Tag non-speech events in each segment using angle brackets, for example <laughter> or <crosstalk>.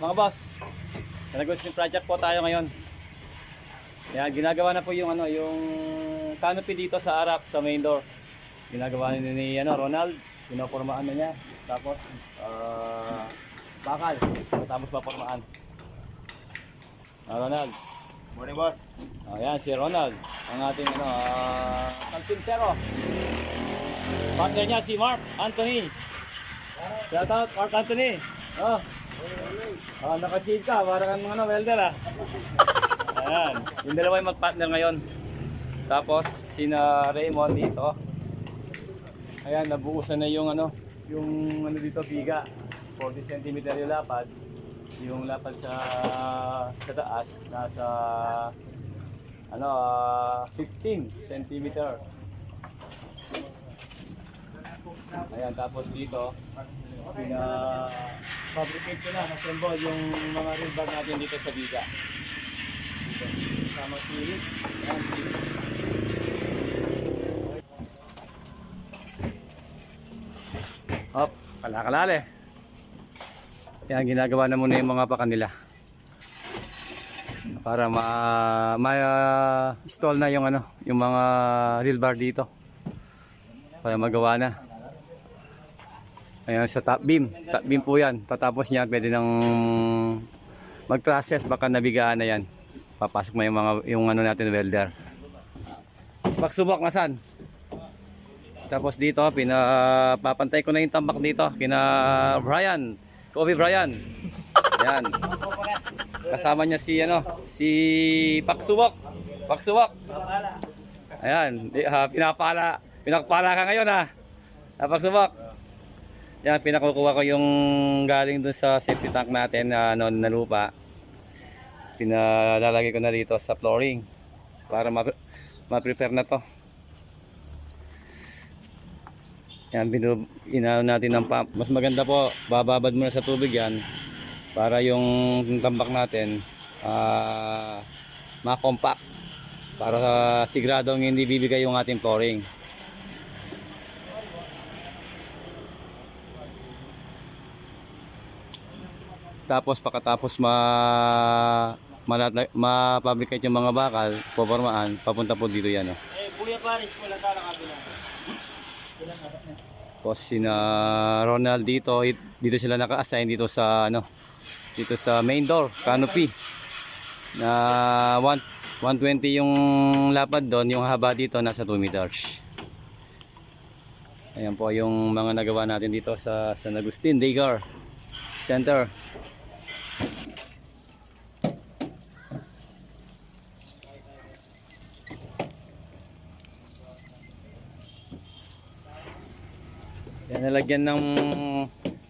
mga boss. Sa Nagustin Project po tayo ngayon. Yan, ginagawa na po yung ano, yung canopy dito sa harap sa main door. Ginagawa ni, ni ano, Ronald, pinopormaan na niya. Tapos ah bakal, tapos papormaan. Ah, Ronald. Morning, boss. Ayan si Ronald, ang ating ano, uh, kalpinsero. Partner niya si Mark Anthony. Shout out Mark Anthony. Oh. Oh, naka-shield ka, para kang ano, welder ah. Ayan, yung dalawa yung mag-partner ngayon. Tapos sina Raymond dito. Ayan, nabuusan na yung ano, yung ano dito biga. 40 cm yung lapad. Yung lapad sa sa taas nasa ano ah, 15 cm. Ayan, tapos dito pina fabricate ko na, assemble yung mga reel bag natin dito sa biga. Sama series. Series. Hop, kalakalale. Yan, ginagawa na muna yung mga paka nila. Para ma, ma install na yung ano, yung mga reel bar dito. Para magawa na. Ayan sa top beam. Top beam po yan. Tatapos niya, pwede nang mag-process. Baka nabigaan na yan. Papasok mo yung mga, yung ano natin, welder. Pagsubok nasan? Tapos dito, pinapapantay ko na yung tambak dito. Kina Brian. Kobe Brian. Yan. Kasama niya si ano, si Paksubok. Paksubok. Ayan, di, ah, pinapala, pinakpala ka ngayon ha. Ah, Paksubok. Yan, pinakukuha ko yung galing dun sa safety tank natin na ano, na lupa. Pinalalagay ko na dito sa flooring para ma- ma-prepare na to. Yan, binu inaano natin ng pump. Mas maganda po, bababad muna sa tubig yan para yung tambak natin ah ma-compact para uh, siguradong hindi bibigay yung ating flooring. Tapos pagkatapos ma malat- ma-fabricate yung mga bakal, popormaan, papunta po dito yan. Oh. Eh, Kuya Paris, wala talang kabila. Tapos sina Ronald dito, it- dito sila naka-assign dito sa ano, dito sa main door, canopy. Na 1 120 yung lapad doon, yung haba dito nasa 2 meters. Ayan po yung mga nagawa natin dito sa San Agustin Daycare Center. Nalagyan ng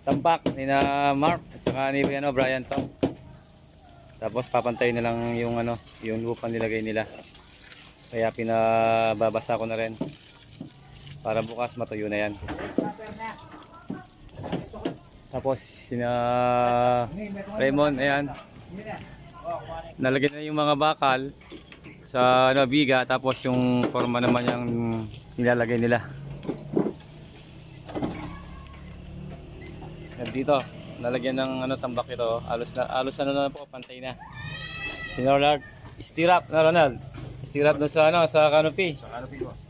tambak ni na Mark at saka ni ano, Brian to. Tapos papantay na lang yung ano, yung lupa nilagay nila. Kaya pinababasa ko na rin. Para bukas matuyo na yan. Tapos sina Raymond, ayan. Nalagyan na yung mga bakal sa ano, biga tapos yung forma naman yung nilalagay nila. Dito, nalagyan ng ano tambak ito. Alos na alos ano na po, pantay na. Si Ronald, stirap na Ronald. Stirap doon sa ano, sa canopy. Sa canopy, boss.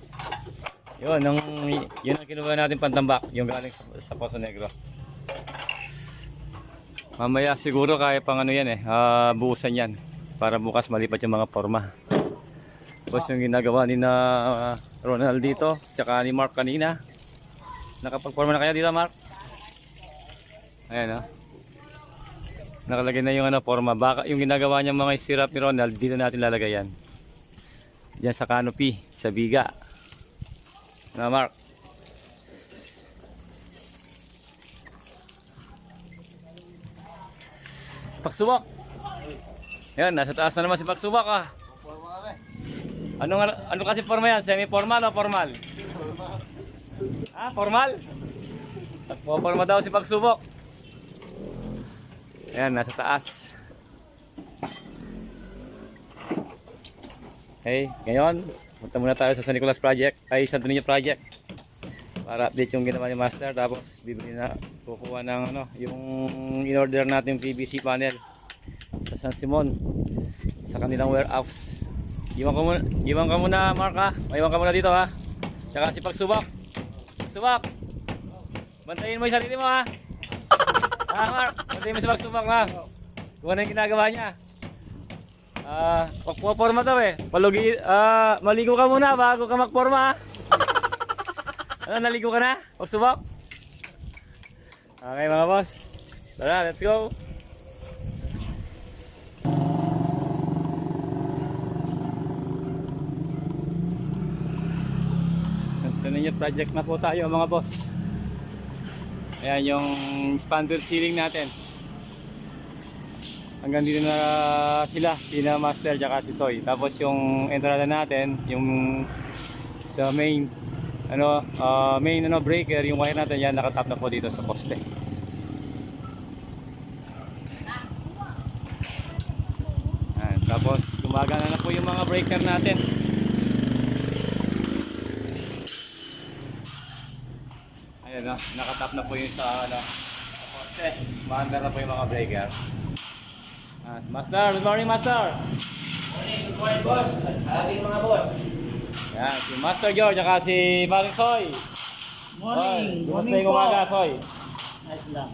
Yun, nung, yun ang kinuha natin pantambak, yung galing sa, sa Poso Negro. Mamaya siguro kaya pang ano yan eh, ah, buusan yan. Para bukas malipat yung mga forma. Tapos yung ginagawa ni na ah, Ronald dito, tsaka ni Mark kanina. Nakapag-forma na kaya dito Mark? Ayan, oh. Nakalagay na yung ano, forma. Baka yung ginagawa niya mga stirrup ni Ronald, dito natin lalagay yan. Diyan sa canopy, sa biga. Na Mark. Pagsubok. Yan, nasa taas na naman si Pagsubok ah. Ano ano kasi forma yan? Semi-formal o formal? Ah, formal? Nagpo-forma daw si Pagsubok. Ayan, nasa taas. Okay, ngayon, punta muna tayo sa San Nicolas Project, ay Santo Niño Project. Para update yung ginawa ni Master, tapos bibili na, kukuha ng ano, yung in-order natin yung PVC panel sa San Simon, sa kanilang warehouse. Iwan ko muna, iwan ka muna Mark ha, maiwan ka muna dito ha. Tsaka si Pagsubok. Subak! Bantayin mo yung sarili mo ha. Ah, Mark, bantayin mo si Pagsubok ha. Kung ano yung ginagawa niya. Ah, pagpuporma daw eh. Palugi, ah, maligo ka muna bago ka magporma. ano, naligo ka na? Pagsubok? Okay mga boss. Tara, let's go. Santo Niño project na po tayo mga boss. Ayan yung standard ceiling natin hanggang dito na sila, sina Master tsaka si Soy. Tapos yung entrada natin, yung sa main ano, ah, main ano breaker, yung wire natin yan nakatap na po dito sa poste. Ayan, tapos gumagana na po yung mga breaker natin. Ayan na, nakatap na po yung sa ano, poste. Maandar na po yung mga breaker. Ah, Master, good morning Master. Good morning, boss. Ating mga boss. Yan, si Master George at si Maring Soy. Oy, Kumusta yung umaga, Soy? Nice lang.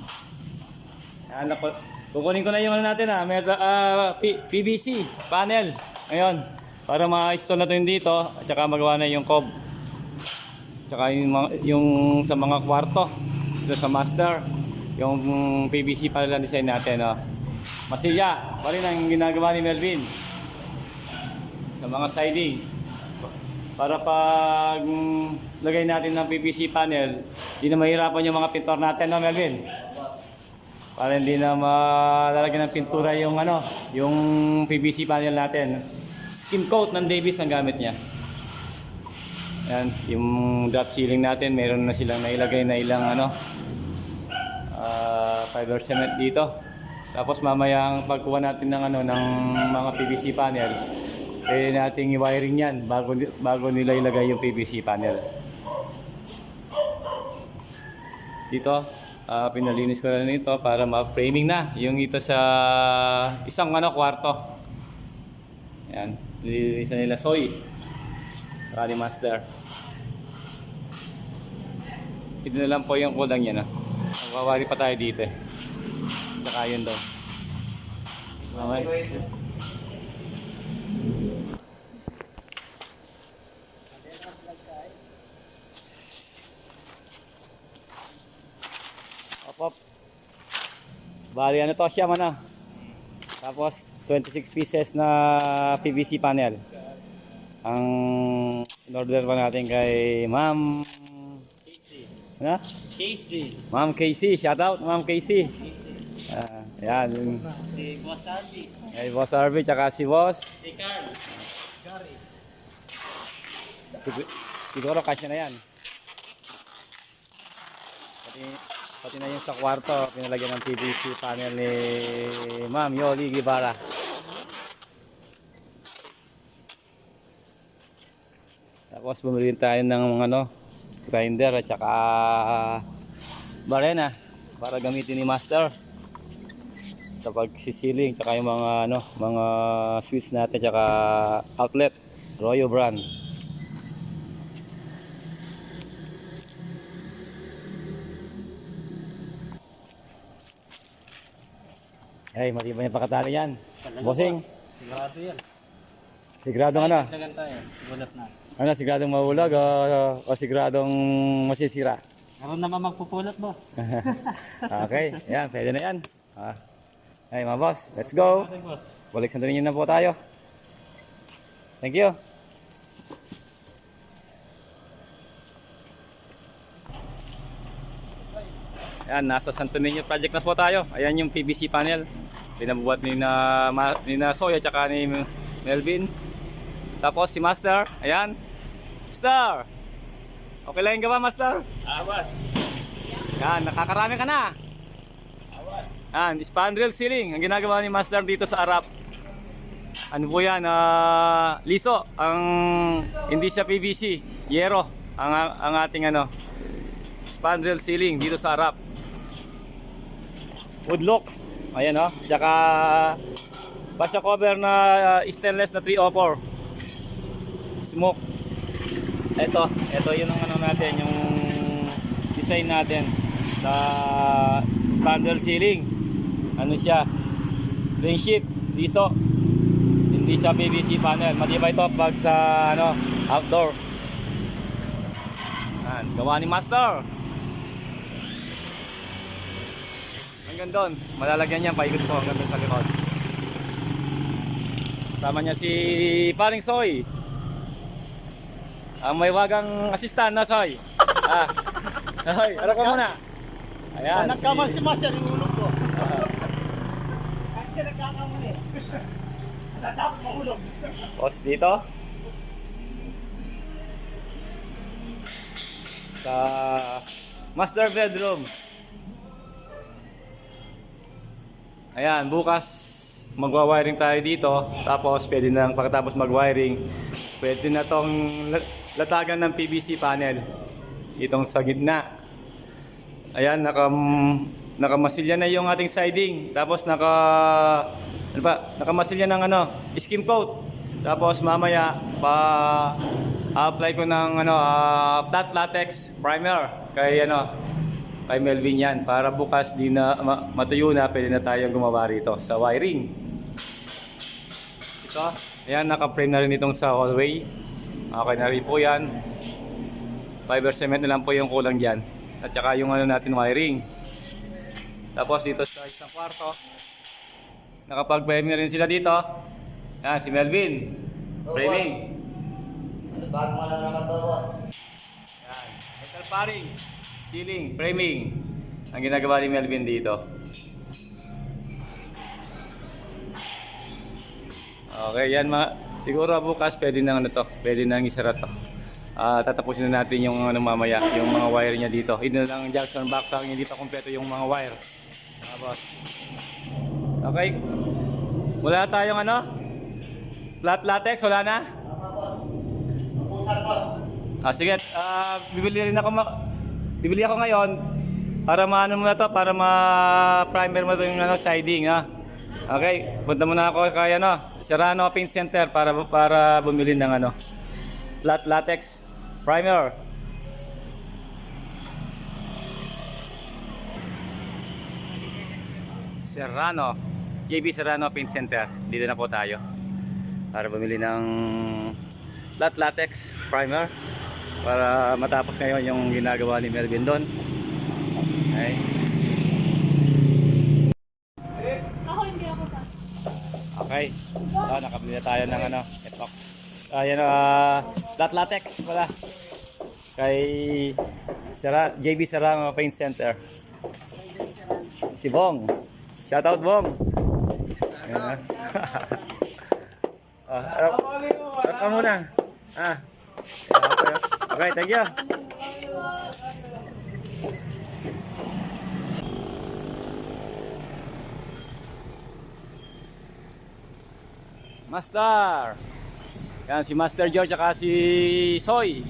Yan, naku, kukunin ko na yung ano natin ha, may ah, P- PVC panel. Ngayon, para ma-install na to yung dito, at saka magawa na yung cob. Tsaka yung, yung sa mga kwarto, dito sa master, yung PVC panel ang design natin. Oh. Masilya, pa rin ang ginagawa ni Melvin sa mga siding. Para pag mm, lagay natin ng PVC panel, di na mahirapan yung mga pintor natin, no Melvin? Para hindi na malalagyan ng pintura yung ano, yung PVC panel natin. Skim coat ng Davis ang gamit niya. Yan, yung drop ceiling natin, meron na silang nailagay na ilang ano, ah, fiber cement dito. Tapos mamaya ang pagkuha natin ng ano ng mga PVC panel, pwede nating i-wiring yan bago bago nila ilagay yung PVC panel. Dito, ah, pinalinis ko na nito para ma-framing na yung ito sa isang ano kwarto. Yan, nililinis na nila soy. Rally Master. Ito na lang po yung kulang niya na. Magwawari pa tayo dito eh. Tsaka yun daw. Okay. Op, op. Bali ano to siya mana. Tapos 26 pieces na PVC panel. Ang in-order pa natin kay Ma'am Casey. ano? Casey. Ma'am Casey, shout out Ma'am Casey. Ah, yan. Si Boss Harvey. Kay Boss Harvey tsaka si Boss. Si Carl. Gary. Sigur- siguro kasya na yan. Pati, pati na yung sa kwarto, pinalagyan ng PVC panel ni Ma'am Yoli Guevara. Tapos bumili tayo ng mga ano, grinder at saka barena para gamitin ni Master sa pagsisiling tsaka yung mga ano, mga switch natin tsaka outlet Royo brand. Ay, matibay yung pakatali yan. Bossing, Sigurado yan. Siguradong ano? Dagan tayo. Gulat na. Ano, siguradong mahulog o, o siguradong masisira? Meron naman magpupulot, boss. <laughs> okay, yan, pwede na yan. Ah. Ay mga boss, let's go. Balik sa na po tayo. Thank you. Ayan, nasa Santo Niño project na po tayo. Ayan yung PVC panel. Pinabuhat ni na, ni na Soy at saka ni Melvin. Tapos si Master, ayan. Master! Okay lang ka ba, Master? Awas. Yan, nakakarami ka na. Yan, spandrel ceiling. Ang ginagawa ni Master dito sa Arap. Ano po yan? ah, liso. Ang hindi siya PVC. Yero. Ang, ang ating ano. Spandrel ceiling dito sa Arap. Woodlock. Ayan o. Oh. Tsaka basta cover na ah, stainless na 304. Smoke. Ito, ito yun ang ano natin, yung design natin sa spandrel ceiling. Ano siya? Ring sheet, liso. Hindi siya PVC panel. Matibay to pag sa ano, outdoor. Yan, gawa ni Master. Hanggang doon, malalagyan niya paikot ko hanggang doon sa likod. Sama niya si Paring Soy. Ang may wagang assistant na Soy. Ah. Soy, ano ka muna? Ayan. Nagkamal si- si Master yung ulo ko. Kahit siya nagkakamali. <laughs> Natapos mahulog. Boss dito. Sa master bedroom. Ayan, bukas magwa-wiring tayo dito. Tapos pwede na pagkatapos mag-wiring, pwede na tong latagan ng PVC panel. Itong sa gitna. Ayan, naka nakamasilya na yung ating siding. Tapos naka ano ba? Nakamasilya ng ano, skim coat. Tapos mamaya pa apply ko ng ano, ah, flat latex primer kay ano, kay Melvin yan para bukas di na ma- matuyo na pwede na tayong gumawa rito sa wiring. Ito, ayan naka-frame na rin itong sa hallway. Okay na rin po yan. Fiber cement na lang po yung kulang dyan. At saka yung ano natin wiring. Tapos dito sa isang kwarto, nakapag-frame na rin sila dito. Yan, si Melvin. Framing. Ano bago mo lang naman to, boss? Yan. Metal paring, ceiling, framing. Ang ginagawa ni Melvin dito. Okay, yan mga siguro bukas pwede nang ano to, pwede nang isara to. Ah, tatapusin na natin yung ano mamaya, yung mga wire niya dito. Ito na lang ang Jackson box sa hindi pa kompleto yung mga wire. Mga boss. Okay. Wala tayong ano? Flat latex, wala na? Tama, boss. Boss. Ah, sige, ah, bibili rin ako ma- bibili ako ngayon para maano mo na to, para ma-primer mo to yung ano, siding, ha. Okay, punta muna ako kay ano, Serrano Paint Center para para bumili ng ano, flat latex primer. Serrano, JB Serrano Paint Center. Dito na po tayo para bumili ng flat latex primer para matapos ngayon yung ginagawa ni Melvin doon. Okay. Ako hindi ako sa... Okay. So, nakabili na tayo ng ano, ito. Ayan, ah, flat latex wala. Kay Sara, JB Serrano Paint Center. Si Bong. Shout out Bong. Ayan. <laughs> ah, ka muna. Ah. Okay, thank you. Master. Yan si Master George at si Soy.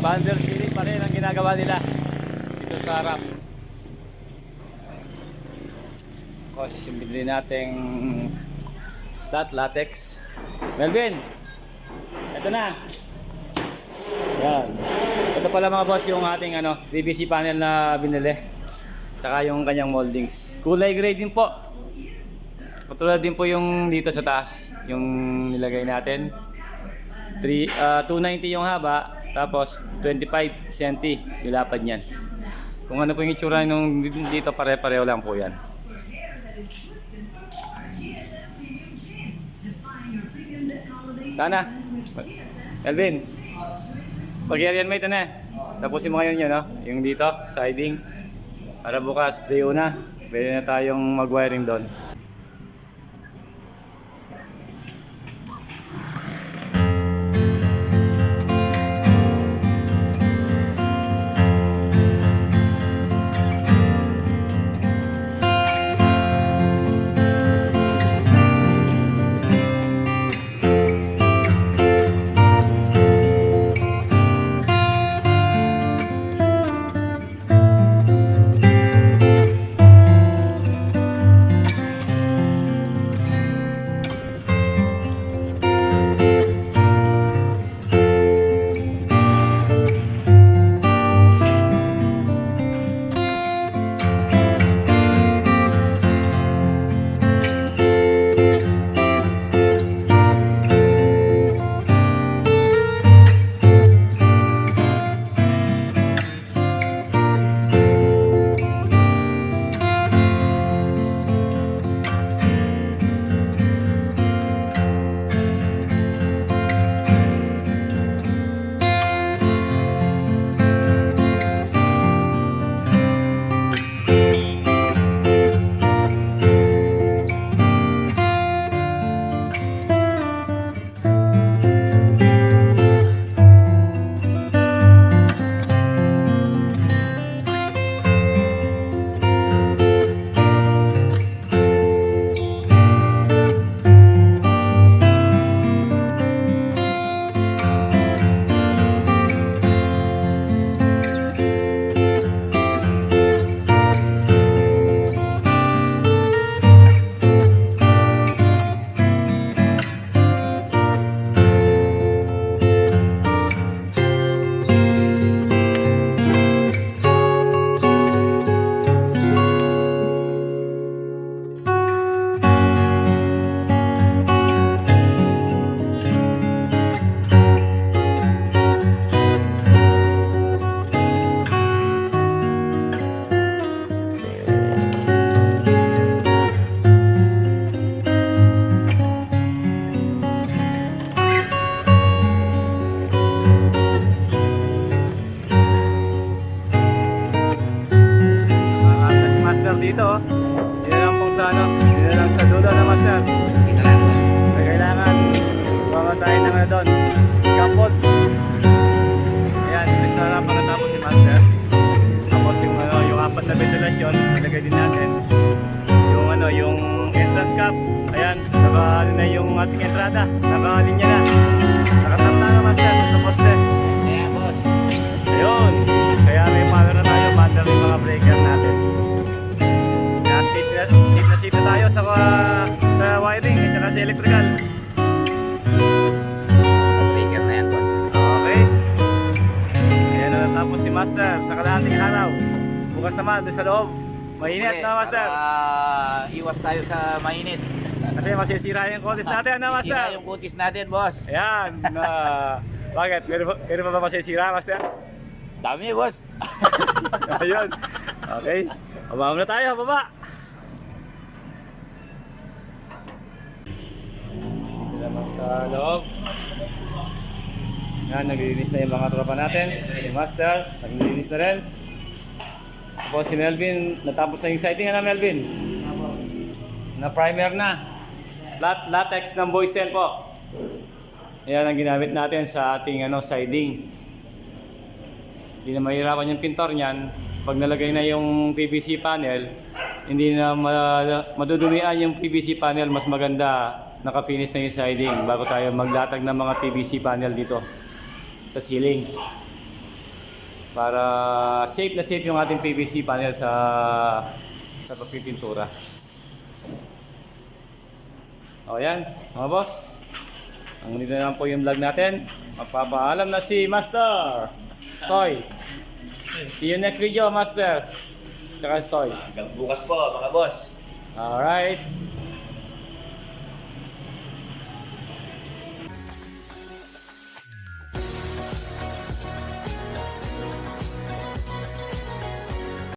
Spander ceiling pa rin ang ginagawa nila dito sa harap. Yung binili nating flat latex. Melvin, ito na. Yan. Ito pala mga boss yung ating ano, PVC panel na binili. Tsaka yung kanyang moldings. Kulay gray din po. Patulad din po yung dito sa taas, yung nilagay natin. 3, ah, 290 yung haba, Tapos 25 centi ilapad niyan. Kung ano po yung itsura nung dito pare-pareho lang po yan. Sana. Elvin. Pag-area mo ito na. Tapusin mo ngayon yun, no? Yung dito, siding. Para bukas, day una. Pwede na tayong mag-wiring doon. Ayan, naka ano na yung ating entrada. Nakalinya na. Nakatap na na Master sa poste. Kaya boss. Ayun. Kaya may power na tayo, mandar yung mga breaker natin. Kaya safe na, safe na safe na tayo sa, sa wiring at saka sa electrical. Breaker na yan boss. Okay. Ayan na natapos si Master sa kalahating araw. Bukas naman doon sa loob. Mainit Okay, na Master. Para iwas tayo sa mainit. Kasi masisira yung contest natin na Sira Master. yung kutis natin boss. Ayan. Na, <laughs> bakit? Meron meron ba ba masisira Master? Dami boss. <laughs> Ayun. Okay. Baba na tayo, baba. Dito naman sa loob. Yan, naglilinis na yung mga tropa natin. Si Master, naglilinis na rin. Tapos si Melvin, natapos na yung sighting na Melvin. Na primer na. Lat latex ng Boysen po. Yan ang ginamit natin sa ating ano, siding. Hindi na mahirapan yung pintor niyan. Pag nalagay na yung PVC panel, hindi na ma- madudumian yung PVC panel. Mas maganda nakapinis na yung siding bago tayo maglatag ng mga PVC panel dito sa ceiling. Para safe na safe yung ating PVC panel sa sa pagpipintura. O yan, mga boss. Ang dito na lang po yung vlog natin. Magpapaalam na si Master. Soy. See you next video, Master. Tsaka Soy. Hanggang bukas po mga boss. Alright.